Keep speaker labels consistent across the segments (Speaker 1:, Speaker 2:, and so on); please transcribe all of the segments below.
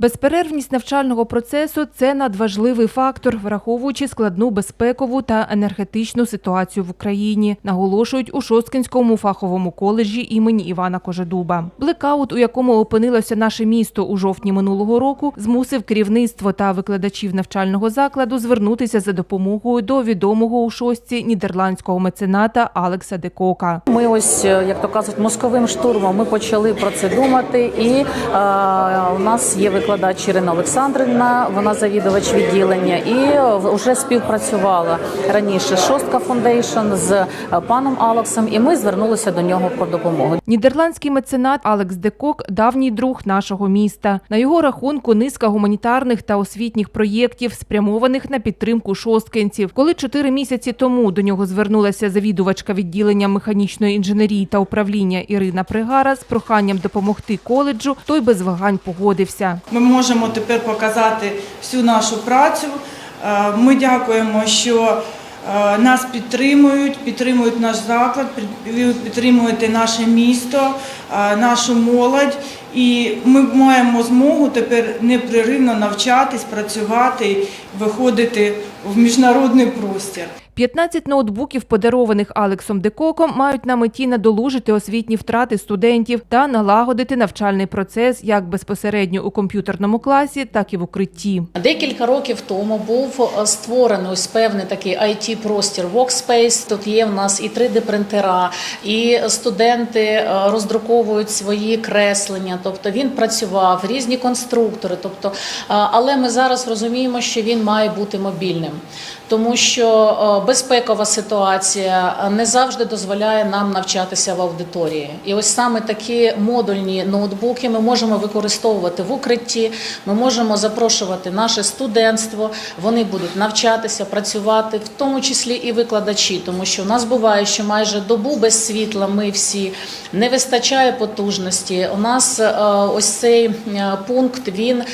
Speaker 1: Безперервність навчального процесу це надважливий фактор, враховуючи складну безпекову та енергетичну ситуацію в Україні, наголошують у Шосткинському фаховому коледжі імені Івана Кожедуба. Блекаут, у якому опинилося наше місто у жовтні минулого року, змусив керівництво та викладачів навчального закладу звернутися за допомогою до відомого у шостці нідерландського мецената Алекса Декока.
Speaker 2: Ми ось, е, як то кажуть, мозковим штурмом ми почали про це думати. І е, у нас є викладач Ірина Олександрівна, вона завідувач відділення, і е, вже співпрацювала раніше Шостка Фундейшн з е, паном Алексом, і ми звернулися до нього по допомогу.
Speaker 1: Нідерландський меценат Алекс Декок – давній друг нашого міста. На його рахунку низка гуманітарних та освітніх проєктів, спрямованих на підтримку шосткинців. Коли чотири місяці тому до нього звернулася завідувачка відділення механічної інженерії та управління Ірина Пригара з проханням допомогти коледжу, той без вагань погодився.
Speaker 3: Ми можемо тепер показати всю нашу працю. Е, Ми дякуємо, що е, нас підтримують, підтримують наш заклад, під- підтримуєте наше місто, е, нашу молодь. І ми маємо змогу тепер непреривно навчатись, працювати, виходити в міжнародний простір.
Speaker 1: 15 ноутбуків, подарованих Алексом Декоком, мають на меті надолужити освітні втрати студентів та налагодити навчальний процес як безпосередньо у комп'ютерному класі, так і в укритті.
Speaker 2: Декілька років тому був е, створений ось певний такий it простір Workspace. Тут є в нас і 3D-принтера, і студенти е, роздруковують свої креслення. Тобто він працював, різні конструктори. Тобто, е, але ми зараз розуміємо, що він має бути мобільним, тому що безпекова ситуація не завжди дозволяє нам навчатися в аудиторії. І ось саме такі модульні ноутбуки ми можемо використовувати в укритті. Ми можемо запрошувати наше студентство. Вони будуть навчатися, працювати, в тому числі і викладачі, тому що у нас буває, що майже добу без світла ми всі не вистачає потужності. У нас е, ось цей е, пункт він е,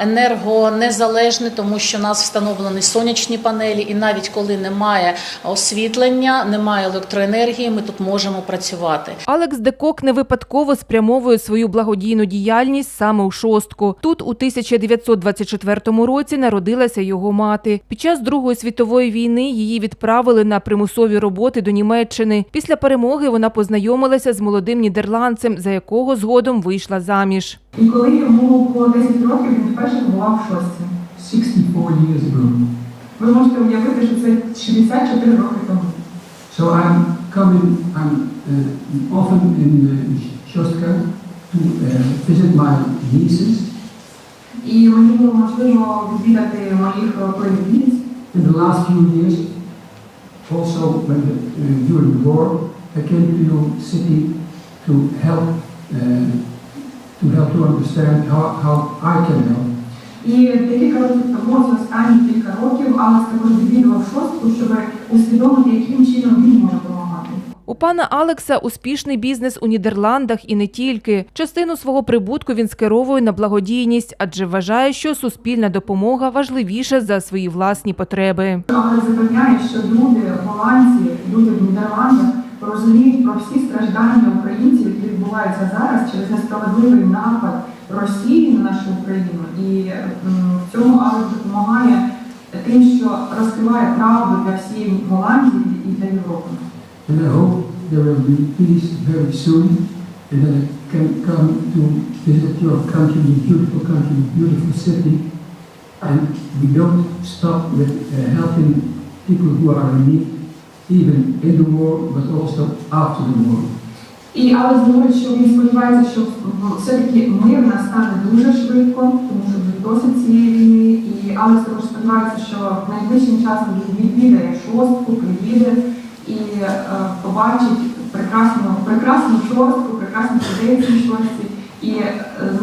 Speaker 2: енергонезалежний, тому що у нас встановлені сонячні панелі, і навіть коли немає освітлення, немає електроенергії, ми тут можемо працювати.
Speaker 1: Алекс Декок не випадково спрямовує свою благодійну діяльність саме у шостку. Тут у 1924 році народилася його мати. Під час Другої світової війни її відправили на примусові роботи до Німеччини. Після перемоги вона познайомилася з молодим нідерландцем, за якого згодом вийшла заміж.
Speaker 4: І коли йому було 10 років, він вперше побував в шостці.
Speaker 5: 64 years ago.
Speaker 4: Ви можете уявити, що це 64 роки тому.
Speaker 5: So I'm coming, I'm uh, often in uh, Shostka to uh, visit my nieces.
Speaker 4: І мені було можливо відвідати моїх племінниць.
Speaker 5: In the last few years, also when the, uh, during the war, I came to your city to help, uh, to help to understand how, how I can help.
Speaker 4: І декілька років тому, за останні кілька років, Алекс також відвідував шостку, щоб усвідомити, яким чином він може допомагати.
Speaker 1: У пана Алекса успішний бізнес у Нідерландах і не тільки. Частину свого прибутку він скеровує на благодійність, адже вважає, що суспільна допомога важливіша за свої власні потреби.
Speaker 4: Але запевняє, що люди голландці, люди в Нідерландах розуміють про всі страждання українців, які відбуваються зараз через несправедливий напад Росії на нашу Україну. І м, в цьому Алекс допомагає тим, що розкриває правду для всієї Голландії і для Європи.
Speaker 5: And I hope there will be peace very soon and that I can come to visit your country, your beautiful country, beautiful city. And we don't stop with uh, helping people who are in need, even in the war, but also after the war.
Speaker 4: І але говорить, що він сподівається, що все-таки мир настане дуже швидко, тому що вже досить цієї війни. І але також сподівається, що найближчим часом він відвідає шостку, приїде і е, побачить прекрасну, прекрасну шостку, прекрасну людей в цій шостці, і е,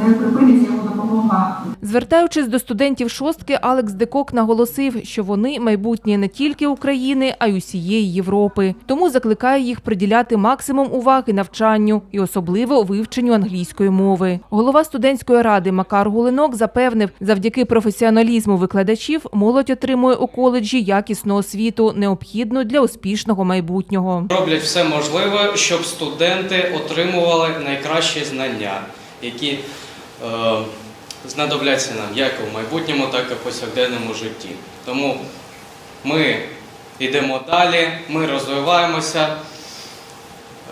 Speaker 4: не припиниться його допомога
Speaker 1: Звертаючись до студентів шостки, Алекс Декок наголосив, що вони майбутнє не тільки України, а й усієї Європи. Тому закликає їх приділяти максимум уваги навчанню і особливо вивченню англійської мови. Голова студентської ради Макар Гулинок запевнив, завдяки професіоналізму викладачів молодь отримує у коледжі якісну освіту, необхідну для успішного майбутнього.
Speaker 6: Роблять все можливе, щоб студенти отримували найкращі знання, які е, знадобляться нам як у майбутньому, так і в повсякденному житті. Тому ми йдемо далі, ми розвиваємося.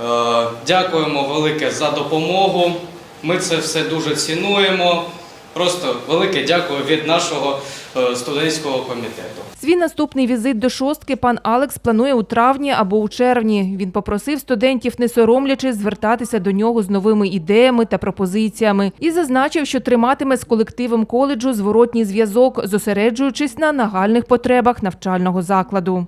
Speaker 6: Е, Дякуємо велике за допомогу. Ми це все дуже цінуємо. Просто велике дякую від нашого е, студентського комітету.
Speaker 1: Свій наступний візит до шостки пан Алекс планує у травні або у червні. Він попросив студентів, не соромлячись, звертатися до нього з новими ідеями та пропозиціями і зазначив, що триматиме з колективом коледжу зворотній зв'язок, зосереджуючись на нагальних потребах навчального закладу.